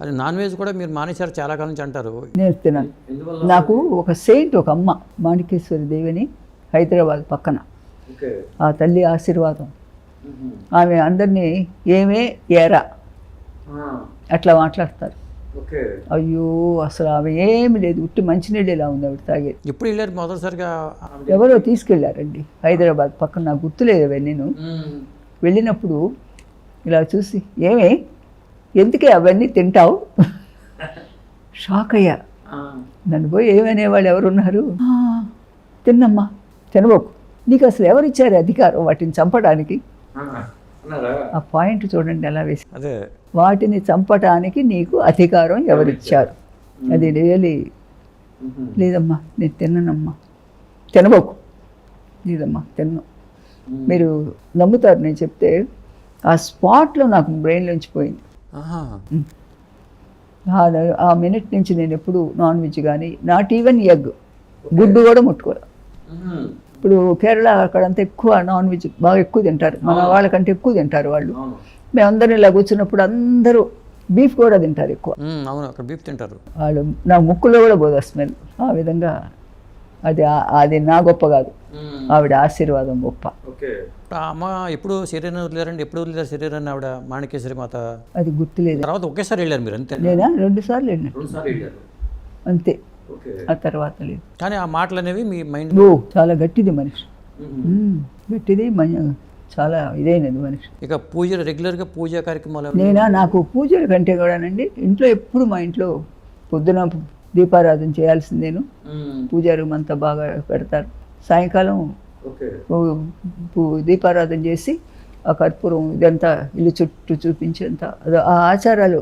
అది non veg కూడా మీరు మానేశారు చాలా కాలం నుంచి అంటారు. నేను తిన్నాను నాకు ఒక సెయింట్ ఒక అమ్మ మాణికేశ్వరి దేవిని హైదరాబాద్ పక్కన. ఆ తల్లి ఆశీర్వాదం. ఆమె అందరినీ ఏమే ఏరా. అట్లా మాట్లాడతారు. అయ్యో అసలు ఆమె ఏమి లేదు. ఉట్టి మంచినీళ్ళు ఇలా ఉంది ఆవిడ తాగేది. ఎప్పుడు వెళ్ళారు మొదటిసారిగా? ఎవరో తీసుకెళ్ళారండి. హైదరాబాద్ పక్కన. నాకు గుర్తులేదు అవన్నీ. నేను వెళ్ళినప్పుడు ఇలా చూసి ఏమే? ఎందుకే అవన్నీ తింటావు? షాక్ అయ్యా నన్ను పోయి ఏమనేవాళ్ళు ఎవరున్నారు? "ఆ, తిన్నమ్మా తినబోకు. నీకు అసలు ఎవరిచ్చారు అధికారం వాటిని చంపడానికి? ఆ పాయింట్ చూడండి ఎలా వేసి. అదే. వాటిని చంపటానికి నీకు అధికారం ఎవరిచ్చారు? అది రియలీ లేదమ్మా నేను తిన్ననమ్మా తినబోకు. లేదమ్మా తిన్ను. మీరు నమ్ముతారు నేను చెప్తే ఆ స్పాట్లో నాకు బ్రెయిన్లోంచి పోయింది. ఆ- మినిట్ నుంచి నేను ఎప్పుడు నాన్ వెజ్ కానీ నాట్ ఈవెన్ ఎగ్ గుడ్డు కూడా ముట్టుకోరు. ఇప్పుడు కేరళ అక్కడంతా ఎక్కువ నాన్ వెజ్ బాగా ఎక్కువ తింటారు. మన వాళ్ళకంటే ఎక్కువ తింటారు వాళ్ళు. మేమందరం ఇలా కూర్చున్నప్పుడు అందరూ బీఫ్ కూడా తింటారు ఎక్కువ. ఉమ్, అవును అక్కడ బీఫ్ తింటారు. వాళ్ళు నా ముక్కులో కూడా పోదు స్మెల్. ఆ విధంగా అది అది నా గొప్ప కాదు. ఆవిడ ఆశీర్వాదం గొప్ప. ఆ అమ్మ ఎప్పుడు శరీరం వదిలేరండి? ఎప్పుడు వదిలేరు శరీరాన్ని ఆవిడ? మాణికేశ్వరి మాత? అది గుర్తులేదు. తర్వాత ఒకేసారి వెళ్ళారు మీరు అంతే నేనా రెండు సార్లు వెళ్ళిన. అంతే. ఆ తర్వాత లేదు. కానీ ఆ మాటలు అనేవి మీ మైండ్ చాలా గట్టిది మనిషి. గట్టిది చాలా ఇదైనది మనిషి. ఇక పూజ రెగ్యులర్గా పూజా కార్యక్రమాలు నేనా? నాకు పూజల కంటే కూడానండి ఇంట్లో ఎప్పుడు మా ఇంట్లో పొద్దున దీపారాధన చేయాల్సిందేను పూజా రూమ్ అంతా బాగా పెడతారు. సాయంకాలం దీపారాధన చేసి ఆ కర్పూరం ఇదంతా ఇల్లు చుట్టూ చూపించేంత. అది ఆ ఆచారాలు